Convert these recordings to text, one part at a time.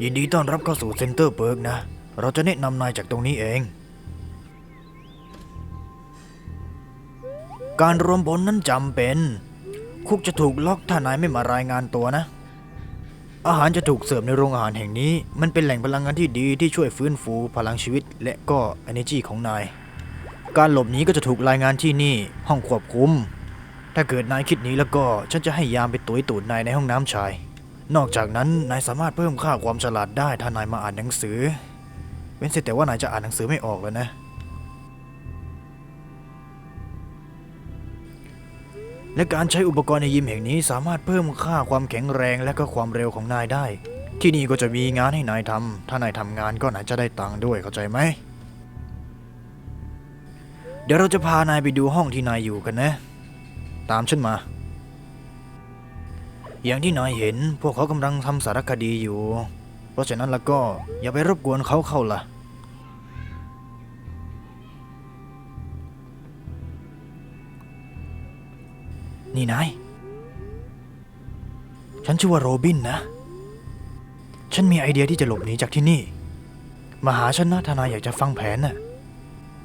ยินดีต้อนรับเข้าสู่เซ็นเตอร์เบิร์กนะ เราจะแนะนำนายจากตรงนี้เอง การรวมพลนั้นจำเป็น คุกจะถูกล็อกถ้านายไม่มารายงานตัวนะ อาหารจะถูกเสิร์ฟในโรงอาหารแห่งนี้ มันเป็นแหล่งพลังงานที่ดีที่ช่วยฟื้นฟูพลังชีวิต และก็ energy ของนาย การหลบหนีก็จะถูกรายงานที่นี่ ห้องควบคุม ถ้าเกิดนายคิดหนี้แล้วก็ฉันจะให้ยามไปตุยตูดนายในห้องน้ำชาย นอกจากนั้นนายสามารถเพิ่มค่าความฉลาดได้ถ้านายมาอ่านหนังสือ เว้นเสียแต่ว่านายจะอ่านหนังสือไม่ออกแล้วนะ และการใช้อุปกรณ์ในยิมแห่งนี้สามารถเพิ่มค่าความแข็งแรงและก็ความเร็วของนายได้ ที่นี่ก็จะมีงานให้นายทำถ้านายทำงานก็นายจะได้ตังค์ด้วยเข้าใจไหม เดี๋ยวเราจะพานายไปดูห้องที่นายอยู่กันนะ ตามฉันมา อย่างที่นายเห็นพวกเขากำลังทำสารคดีอยู่ เพราะฉะนั้นแล้วก็อย่าไปรบกวนเขาเข้าล่ะ นี่นาย ฉันชื่อว่าโรบินนะ ฉันมีไอเดียที่จะหลบหนีจากที่นี่ มาหาฉันนะถ้านายอยากจะฟังแผนน่ะ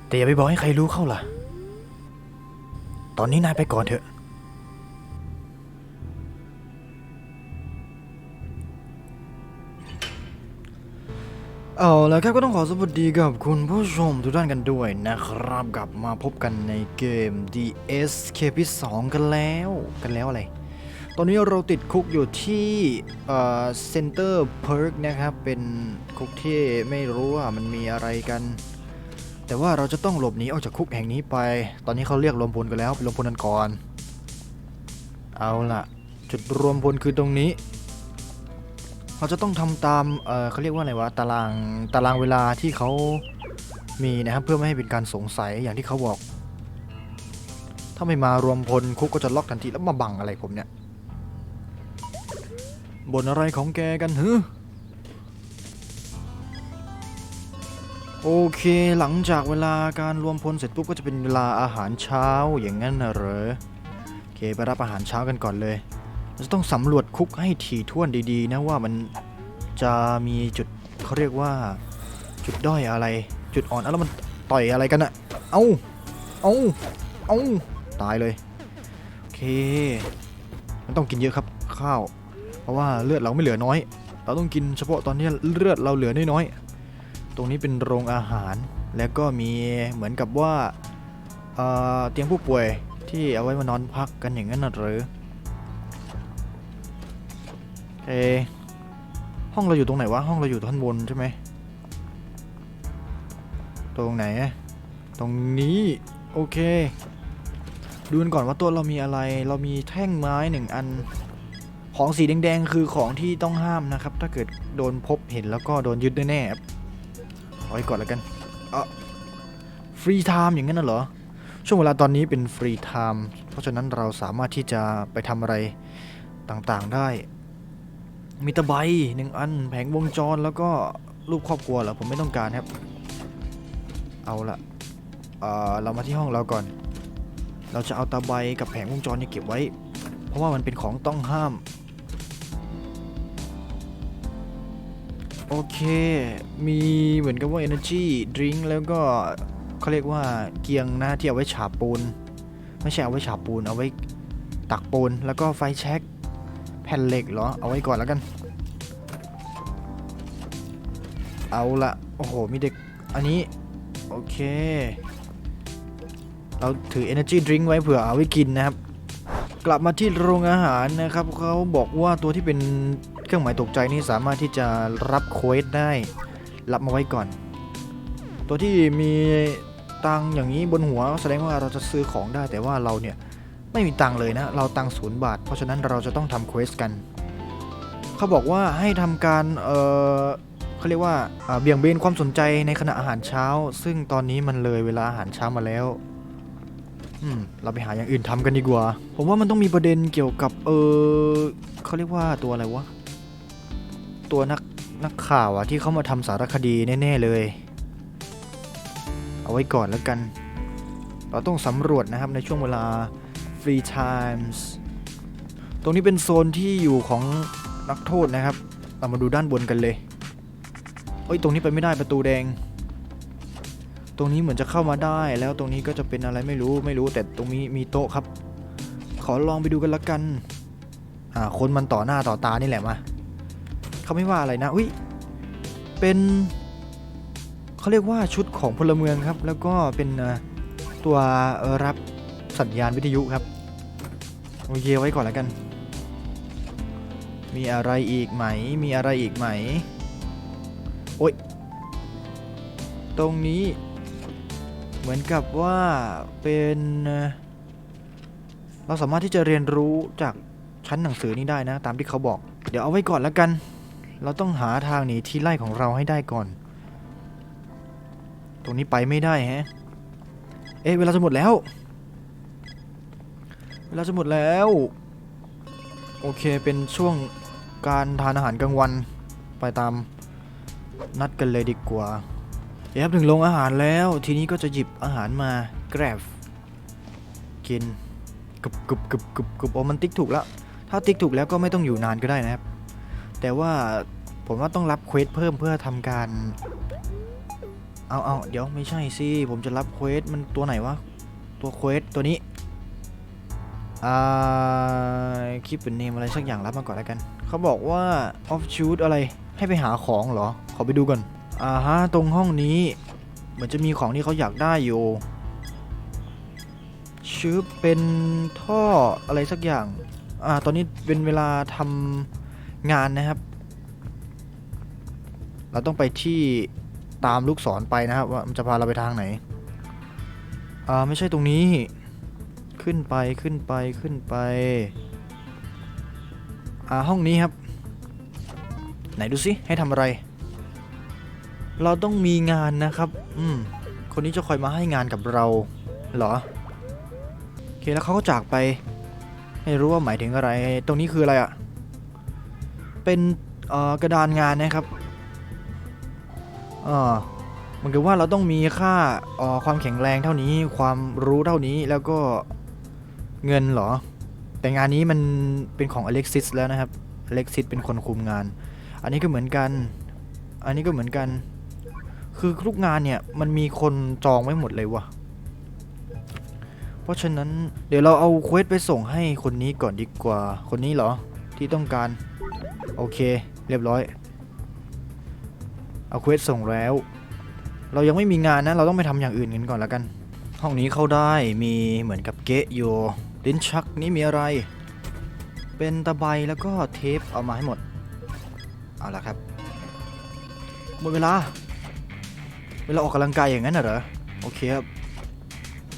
แต่อย่าไปบอกให้ใครรู้เข้าล่ะ ตอนนี้นายไปก่อนเถอะ เอาแล้วครับก็ต้องขอสวัสดีกับคุณผู้ชมทุกท่านกันด้วยนะครับกลับมาพบกันในเกม DS KP 2กันแล้วกันแล้วอะไร ตอนนี้เราติดคุกอยู่ที่เอ่อ Center Perk นะครับ เป็นคุกที่ไม่รู้ว่ามันมีอะไรกัน แต่ว่าเราจะต้องหลบหนีออกจากคุกแห่งนี้ไป ตอนนี้เขาเรียกรวมพลกันแล้วไปรวมพลกันก่อน เอาล่ะ จุดรวมพลคือตรงนี้ เราจะต้องทำตามเออเขาเรียกว่าอะไรวะตารางตารางเวลาที่เขามีนะครับเพื่อไม่ให้เป็นการสงสัยอย่างที่เขาบอก ถ้าไม่มารวมพลคุกก็จะล็อกทันทีแล้วมาบังอะไรผมเนี่ยบนอะไรของแกกันฮึโอเคหลังจากเวลาการรวมพลเสร็จปุ๊บก็จะเป็นเวลาอาหารเช้าอย่างนั้นน่ะเหรอโอเคไปรับอาหารเช้ากันก่อนเลย จะต้องสำรวจคุกให้ถี่ถ้วนดีๆ นะว่ามันจะมีจุดเขาเรียกว่าจุดด้อยอะไร จุดอ่อนแล้วมันต่อยอะไรกันอะเอาเอาเอาตายเลยโอเค มันต้องกินเยอะครับข้าว เพราะว่าเลือดเราไม่เหลือน้อย เราต้องกินเฉพาะตอนนี้เลือดเราเหลือน้อยๆตรงนี้เป็นโรงอาหารแล้วก็มีเหมือนกับว่าเเตียงผู้ป่วยที่เอาไว้มานอนพักกันอย่างนั้นหรือ เอห้องเราอยู่ตรงไหนวะ ห้องเราอยู่ท่านบนใช่ไหม ตรงไหน ตรงนี้ โอเค ดูกันก่อนว่าตัวเรามีอะไร เรามีแท่งไม้หนึ่งอัน ของสีแดงๆ คือของที่ต้องห้ามนะครับ ถ้าเกิดโดนพบเห็นแล้วก็โดนยึดแน่ๆครับเอาไว้ก่อนแล้วกันเออฟรีไทม์อย่างนั้นน่ะเหรอ ช่วงเวลาตอนนี้เป็นฟรีไทม์ เพราะฉะนั้นเราสามารถที่จะไปทำอะไรต่างๆได้ มีตะไบหนึ่งอัน แผงวงจรแล้วก็รูปครอบครัวเหรอผมไม่ต้องการครับ เอาละเออเรามาที่ห้องเราก่อน เราจะเอาตะไบกับแผงวงจรเนี่ยเก็บไว้ เพราะว่ามันเป็นของต้องห้าม โอเค มีเหมือนกับว่า energy drink แล้วก็เขาเรียกว่าเกียงนะที่เอาไว้ฉาบปูน ไม่ใช่เอาไว้ฉาบปูนเอาไว้ตักปูนแล้วก็ไฟแช็ก แผ่นเหล็กเหรอ เอาไว้ก่อนแล้วกัน เอาละโอ้โห มีเด็ก อันนี้ โอเค เราถือ energy drink ไว้เผื่อเอาไว้กินนะครับ กลับมาที่โรงอาหารนะครับ เขาบอกว่าตัวที่เป็นเครื่องหมายตกใจนี่สามารถที่จะรับเควสได้ รับมาไว้ก่อน ตัวที่มีตังอย่างนี้บนหัวแสดงว่าเราจะซื้อของได้แต่ว่าเราเนี่ย ไม่มีตังเลยนะ เราตังศูนย์บาท เพราะฉะนั้นเราจะต้องทำเควสกัน เขาบอกว่าให้ทำการ เออเขาเรียกว่าอ่าเบี่ยงเบนความสนใจในขณะอาหารเช้า ซึ่งตอนนี้มันเลยเวลาอาหารเช้ามาแล้ว อืม เราไปหาอย่างอื่นทำกันดีกว่า ผมว่ามันต้องมีประเด็นเกี่ยวกับ เออเขาเรียกว่าตัวอะไรวะ ตัวนักนักข่าวอะที่เขามาทำสารคดีแน่ ๆ เลย เอาไว้ก่อนแล้วกัน เราต้องสำรวจนะครับในช่วงเวลา free times ตรงนี้เป็นโซนที่อยู่ของนักโทษนะครับ เรามาดูด้านบนกันเลยเอ้ยตรงนี้ไปไม่ได้ประตูแดง ตรงนี้เหมือนจะเข้ามาได้แล้วตรงนี้ก็จะเป็นอะไรไม่รู้ไม่รู้แต่ตรงนี้มีโต๊ะครับ ขอลองไปดูกันละกันอ่าคนมันต่อหน้าต่อตานี่แหละมาเขาไม่ว่าอะไรนะอุ้ยเป็นเขาเรียกว่าชุดของพลเมืองครับ แล้วก็เป็นตัวรับสัญญาณวิทยุครับ โอเคไว้ก่อนแล้วกัน มีอะไรอีกไหม มีอะไรอีกไหม โอ้ย ตรงนี้ เหมือนกับว่าเป็น เราสามารถที่จะเรียนรู้จากชั้นหนังสือนี้ได้นะ ตามที่เขาบอก เดี๋ยวเอาไว้ก่อนแล้วกัน เราต้องหาทางหนีที่ไล่ของเราให้ได้ก่อน ตรงนี้ไปไม่ได้แฮะ เอ๊ะเวลาจะหมดแล้ว ลาจะหมดแล้ว โอเคเป็นช่วงการทานอาหารกลางวันไปตามนัดกันเลยดีกว่าเดี๋ยวครับถึงโรงอาหารแล้ว ทีนี้ก็จะหยิบอาหารมา grab กินกึบกึบกึบกึบกึบโอ้มันติ๊กถูกแล้ว ถ้าติ๊กถูกแล้วก็ไม่ต้องอยู่นานก็ได้นะครับ แต่ว่าผมว่าต้องรับเควสเพิ่มเพื่อทำการ เอาเอาเดี๋ยวไม่ใช่สิ ผมจะรับเควสมันตัวไหนวะ ตัวเควสตัวนี้ อ่าคลิปเป็นเนมอะไรสักอย่างรับมาก่อนแล้วกัน เขาบอกว่า off shoot อะไรให้ไปหาของเหรอ ขอไปดูก่อนอ่าฮะตรงห้องนี้เหมือนจะมีของที่เขาอยากได้อยู่ชื่อเป็นท่ออะไรสักอย่างอ่าตอนนี้เป็นเวลาทำงานนะครับ เราต้องไปที่ตามลูกศรไปนะครับ ว่ามันจะพาเราไปทางไหนอ่าไม่ใช่ตรงนี้ ขึ้นไปขึ้นไปขึ้นไป อ่าห้องนี้ครับ ไหนดูสิให้ทำอะไร เราต้องมีงานนะครับ อืม คนนี้จะคอยมาให้งานกับเรา เหรอ โอเคแล้วเขาก็จากไป ไม่รู้ว่าหมายถึงอะไร ตรงนี้คืออะไรอะ่ะ เป็นอ่อกระดานงานนะครับอ่าเหมือนกับว่าเราต้องมีค่าอ่อความแข็งแรงเท่านี้ ความรู้เท่านี้แล้วก็ เงินเหรอ แต่งานนี้มันเป็นของอเล็กซิสแล้วนะครับอเล็กซิสเป็นคนคุมงาน อันนี้ก็เหมือนกัน อันนี้ก็เหมือนกัน คือทุกงานเนี่ยมันมีคนจองไว้หมดเลยวะเพราะฉะนั้นเดี๋ยวเราเอาเควสไปส่งให้คนนี้ก่อนดีกว่า คนนี้เหรอที่ต้องการ โอเค เรียบร้อย เอาเควสส่งแล้ว เรายังไม่มีงานนะ เราต้องไปทำอย่างอื่นกันก่อนแล้วกัน ห้องนี้เข้าได้มีเหมือนกับเกะอยู่ ลิ้นชักนี่มีอะไร เป็นตะไบแล้วก็เทปเอามาให้หมด เอาละครับ หมดเวลา เวลาออกกำลังกายอย่างนั้นะเหรอ โอเคครับ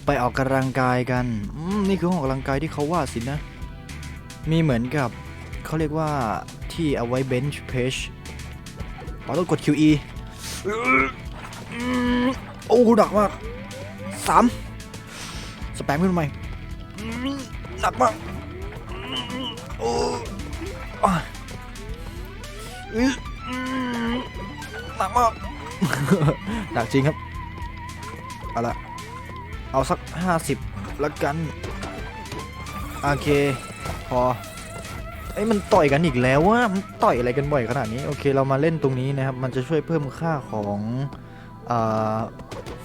ไปออกกำลังกายกัน นี่คือห้องออกกำลังกายที่เขาว่าสินะ มีเหมือนกับเขาเรียกว่าที่เอาไว้ bench press เราต้องกด QE อืมโอ้หนักมากสามสแปมขึ้นมาใหม่ หนักมากโอ้อะอื้ออืมหนักมากหนักจริงครับ เอาละเอาสัก50แล้วกัน โอเค พอเอ้ยมันต่อยกันอีกแล้วว่ามันต่อยอะไรกันบ่อยขนาดนี้ โอเค เรามาเล่นตรงนี้นะครับ มันจะช่วยเพิ่มค่าของ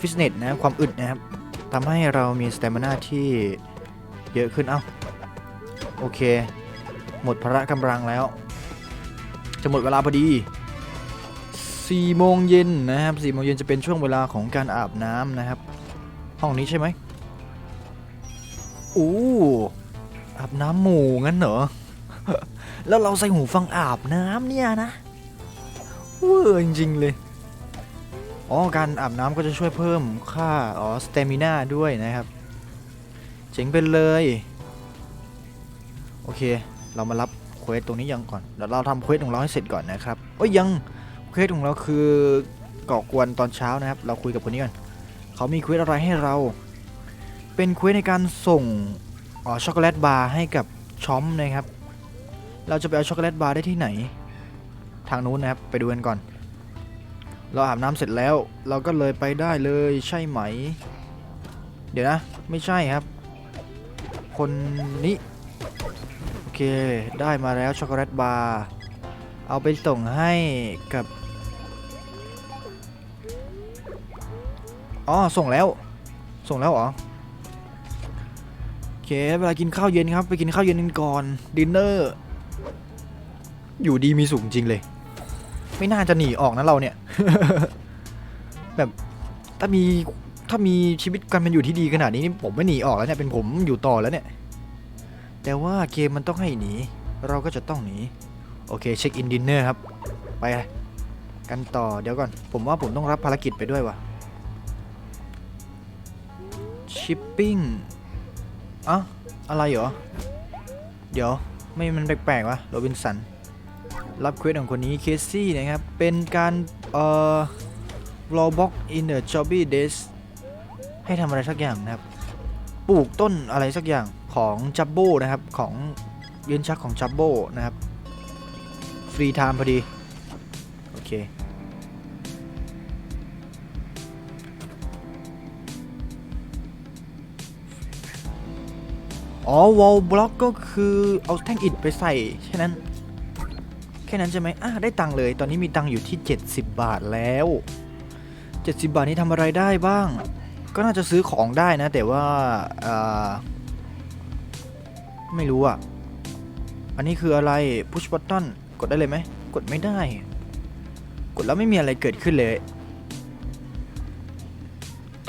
ฟิตเนสนะ ความอึดนะครับทำให้เรามีสเตมินาที่ เยอะขึ้น เอ้า โอเค หมดพละกำลังแล้ว จะหมดเวลาพอดี4โมงเย็นนะครับ4โมงเย็นจะเป็นช่วงเวลาของการอาบน้ำนะครับ ห้องนี้ใช่ไหมอู้อาบน้ำหมู่งั้นเหรอ แล้วเราใส่หูฟังอาบน้ำเนี่ยนะเวอร์จริงๆเลย อ๋อ การอาบน้ำก็จะช่วยเพิ่มค่า อ๋อสเตมิน่าด้วยนะครับ เจ๋งไปเลย โอเค เรามารับเควสตรงนี้ยังก่อน เดี๋ยวเราทำเควสของเราให้เสร็จก่อนนะครับโอ้ยยังเควสของเราคือก่อกวนตอนเช้านะครับ เราคุยกับคนนี้ก่อนเขามีเควสอะไรให้เรา เป็นเควสในการส่งอ๋อช็อกโกแลตบาร์ให้กับช็อมนะครับ เราจะไปเอาช็อกโกแลตบาร์ได้ที่ไหน ทางนู้นนะครับ ไปดูกันก่อน เราอาบน้ำเสร็จแล้ว เราก็เลยไปได้เลยใช่ไหม เดี๋ยวนะ ไม่ใช่ครับ คนนี้โอเคได้มาแล้วช็อกโกแลตบาร์เอาไปส่งให้กับอ๋อส่งแล้ว ส่งแล้วเหรอโอเคเวลากินข้าวเย็นครับไปกินข้าวเย็นกันก่อนดินเนอร์อยู่ดีมีสุขจริงเลย ไม่น่าจะหนีออกนะเราเนี่ย แบบถ้ามี ถ้ามีชีวิตกันมันอยู่ที่ดีขนาดนี้นี่ผมไม่หนีออกแล้วเนี่ยเป็นผมอยู่ต่อแล้วเนี่ย แต่ว่าเกมมันต้องให้หนี เราก็จะต้องหนี โอเคเช็คอินดินเนอร์ครับ ไปกันต่อเดี๋ยวก่อน ผมว่าผมต้องรับภารกิจไปด้วยว่ะชิปปิ้งอะอะไรเหรอ เดี๋ยวไม่มันแปลกๆวะโรบินสัน รับเควสของคนนี้เคซี่นะครับ เป็นการเอ่อ Roblox in the Jobby Days ให้ทำอะไรสักอย่างนะครับ ปลูกต้นอะไรสักอย่างของจับโบนะครับของยืนชักของจับโบนะครับ ฟรีไทม์พอดี โอเค อ๋อวอลบล็อกก็คือเอาแท่งอิฐไปใส่แค่นั้น แค่นั้นใช่ไหมอะได้ตังค์เลย ตอนนี้มีตังค์อยู่ที่ 70 บาทแล้ว 70 บาทนี้ทำอะไรได้บ้าง ก็น่าจะซื้อของได้นะ แต่ว่าอไม่รู้อะ อันนี้คืออะไร push button กดได้เลยไหม กดไม่ได้ กดแล้วไม่มีอะไรเกิดขึ้นเลย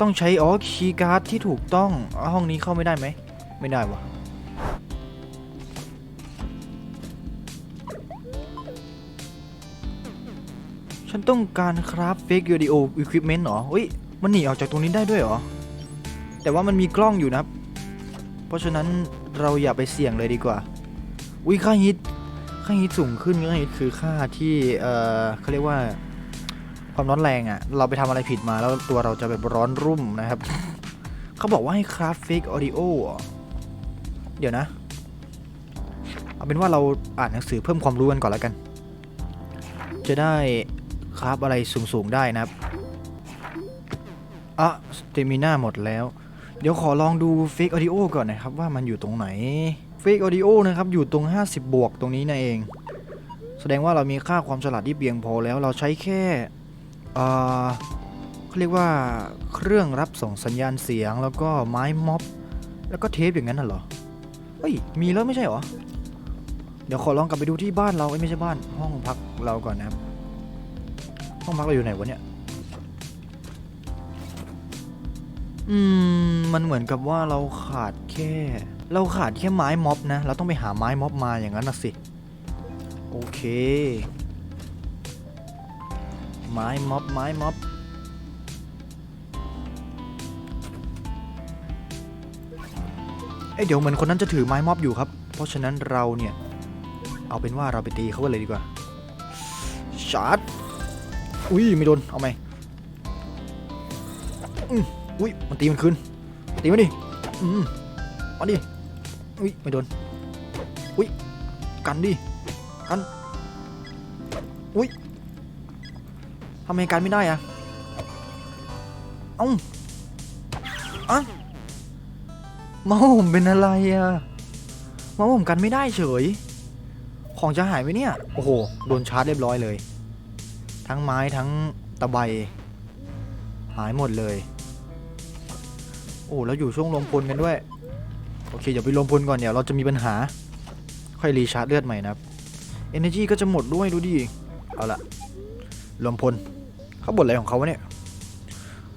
ต้องใช้อ๋อคีย์การ์ดที่ถูกต้องอห้องนี้เข้าไม่ได้ไหม ไม่ได้วะฉันต้องการครับเฟกวิดีโออุปกรณ์เหรอเฮ้ย มันหนีออกจากตรงนี้ได้ด้วยเหรอ แต่ว่ามันมีกล้องอยู่นะครับ เพราะฉะนั้นเราอย่าไปเสี่ยงเลยดีกว่า อุ้ยค่าฮิต ค่าฮิตสูงขึ้นค่าฮิตคือค่าที่ เอ่อเขาเรียกว่าความร้อนแรงอะ่ะ เราไปทำอะไรผิดมาแล้วตัวเราจะแบบร้อนรุ่มนะครับ เขาบอกว่าให้คราฟเฟกออดิโอเดี๋ยวนะ เอาเป็นว่าเราอ่านหนังสือเพิ่มความรู้กันก่อนแล้วกัน จะได้คราฟอะไรสูงๆได้นะครับ อะสเตมิน่าหมดแล้ว เดี๋ยวขอลองดูเฟกออดิโอก่อนนะครับว่ามันอยู่ตรงไหนเฟกออดิโอนะครับอยู่ตรง 50 บวกตรงนี้นั่นเอง แสดงว่าเรามีค่าความฉลาดที่เพียงพอแล้วเราใช้แค่เออเขาเรียกว่าเครื่องรับส่งสัญญาณเสียงแล้วก็ไม้ม็อบ แล้วก็เทปอย่างนั้นน่ะเหรอเฮ้ยมีแล้วไม่ใช่เหรอ เดี๋ยวขอลองกลับไปดูที่บ้านเราไม่ใช่บ้านห้องพักเราก่อนนะครับ ห้องพักเราอยู่ไหนวะเนี่ย อืม มันเหมือนกับว่าเราขาดแค่ เราขาดแค่ไม้ม็อบนะ เราต้องไปหาไม้ม็อบมาอย่างนั้นนะสิ โอเค ไม้ม็อบ ไม้ม็อบ เอ้ยเดี๋ยวเหมือนคนนั้นจะถือไม้ม็อบอยู่ครับ เพราะฉะนั้นเราเนี่ย เอาเป็นว่าเราไปตีเขากันเลยดีกว่า ชาร์จ อุ้ยไม่โดน เอาไหม อุ้ยมันตีมันคืนตีมันดิอืมมาดิอุ้ยไม่โดนอุ้ยกันดิกันอุ้ยทำไมกันไม่ได้อะเอ้าอะเมาผมเป็นอะไรอะเมาผมกันไม่ได้เฉย ของจะหายไหมเนี่ย โอ้โห โดนชาร์จเรียบร้อยเลย ทั้งไม้ทั้งตะไบ หายหมดเลย โอ้แล้วอยู่ช่วงรวมพลกันด้วย โอเคเดี๋ยวไปรวมพลก่อนเดี๋ยวเราจะมีปัญหา ค่อยรีชาร์จเลือดใหม่นะครับ Energy ก็จะหมดด้วยดูดิ เอาละรวมพลเขาบ่นอะไรของเขาวะเนี่ย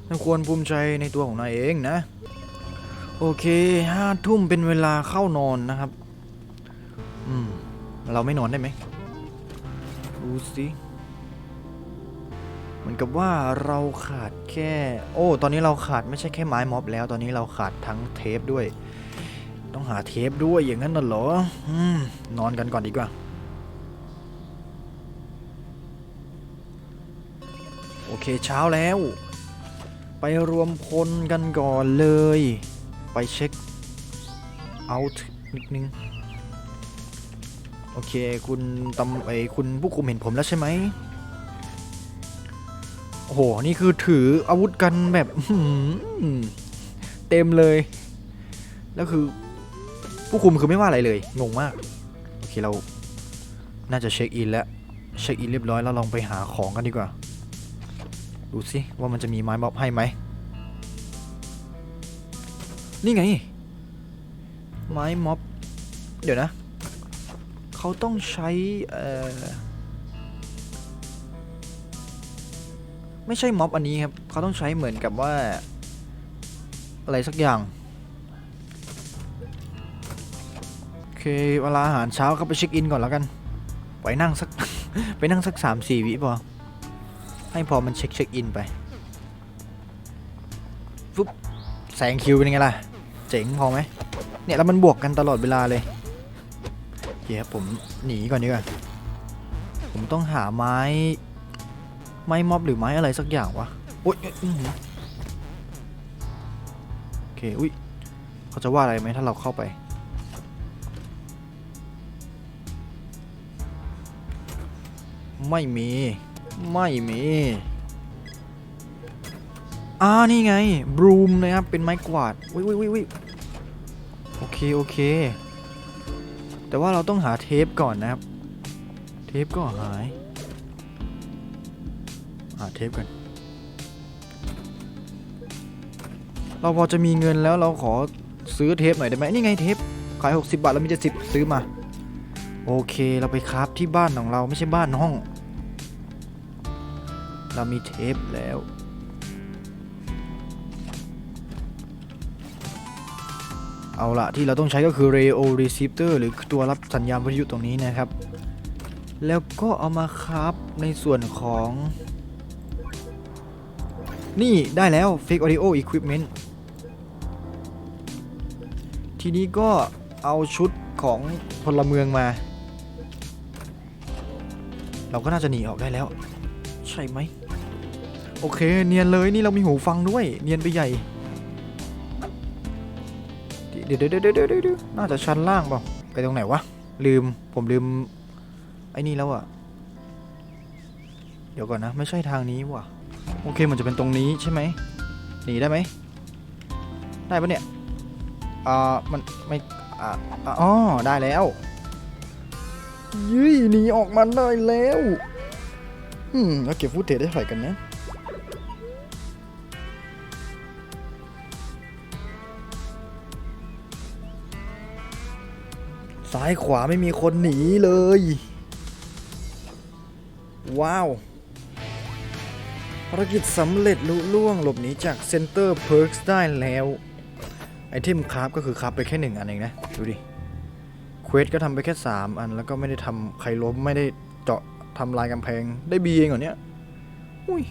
นายควรภูมิใจในตัวของนายเองนะ โอเคห้าทุ่มเป็นเวลาเข้านอนนะครับ อืม เราไม่นอนได้ไหมดูสิ มือนกับว่าเราขาดแค่ โอ้ ตอนนี้เราขาดไม่ใช่แค่ไม้ม็อบแล้ว ตอนนี้เราขาดทั้งเทปด้วย ต้องหาเทปด้วยอย่างนั้นน่ะเหรออืมนอนกันก่อนดีกว่าโอเคเช้าแล้ว ไปรวมพลกันก่อนเลย ไปเช็คเอาท์นิดนึง โอเค คุณตำไอคุณผู้คุมเห็นผมแล้วใช่ไหม โอ้โห นี่คือถืออาวุธกันแบบเต็มเลย แล้วคือ ผู้คุมคือไม่ว่าอะไรเลย งงมาก โอเคเรา น่าจะเช็คอินแล้ว เช็คอินเรียบร้อยแล้วลองไปหาของกันดีกว่า ดูสิว่ามันจะมีไม้ม็อบให้ไหม นี่ไง ไม้ม็อบ เดี๋ยวนะ เขาต้องใช้ เอ่อ ไม่ใช่ม็อบอันนี้ครับเขาต้องใช้เหมือนกับว่า อะไรสักอย่างโอเคเวลาอาหารเช้าก็ไปเช็คอินก่อนแล้วกัน ไปนั่งสัก ไปนั่งสักสามสี่วิพอให้พอมันเช็คเช็คอินไปฟึบแสงคิวเป็นไงล่ะ เจ๋งพอไหมเนี่ยแล้วมันบวกกันตลอดเวลาเลยเคครับผมหนีก่อนดีกว่าผมต้องหาไม้ ไม้ม็อบหรือไม้อะไรสักอย่างวะโอ๊ยโอเคอุ้ยเขาจะว่าอะไรไหมถ้าเราเข้าไป ไม่มี ไม่มีอ่านี่ไงบรูมนะครับ เป็นไม้กวาดวิวิวิวิโอเค โอเค แต่ว่าเราต้องหาเทปก่อนนะครับ เทปก็หาย เทปก่อนเราพอจะมีเงินแล้วเราขอซื้อเทปหน่อยได้ไหมนี่ไงเทป ขาย 60 บาทแล้วมีจะสิบซื้อมา โอเคเราไปคราฟที่บ้านของเราไม่ใช่บ้านห้อง เรามีเทปแล้วเอาละที่เราต้องใช้ก็คือ radio receiver หรือตัวรับสัญญาณวิทยุตรงนี้นะครับ แล้วก็เอามาครับในส่วนของ นี่ได้แล้ว fake audio equipment ทีนี้ก็เอาชุดของพลเมืองมา เราก็น่าจะหนีออกได้แล้ว ใช่ไหม โอเค เนียนเลยนี่เรามีหูฟังด้วย เนียนไปใหญ่ เดี๋ยวเดี๋ยวเดี๋ยวเดี๋ยวเดี๋ยวน่าจะชั้นล่างเปล่าไปตรงไหนวะ ลืมผมลืม ไอ้นี่แล้วอะเดี๋ยวก่อนนะ ไม่ใช่ทางนี้ว่ะ โอเคมันจะเป็นตรงนี้ใช่ไหมหนีได้ไหมได้ปะเนี่ยอ่ามันไม่อ่าอ่าอ๋อได้แล้วยี่หนีออกมาได้แล้วอืมแล้วเก็บฟุตเทจได้เท่าไหร่กันนะซ้ายขวาไม่มีคนหนีเลย ว้าว ภารกิจสำเร็จลุล่วงหลบหนีจากเซ็นเตอร์เพิร์กได้แล้ว ไอเทมคราฟก็คือคราฟไปแค่หนึ่งอันเองนะ ดูดิ เควสก็ทำไปแค่ 3 อันแล้วก็ไม่ได้ทำใครล้มไม่ได้เจาะทำลายกำแพงได้บีเองเหรอเนี่ย อุ้ย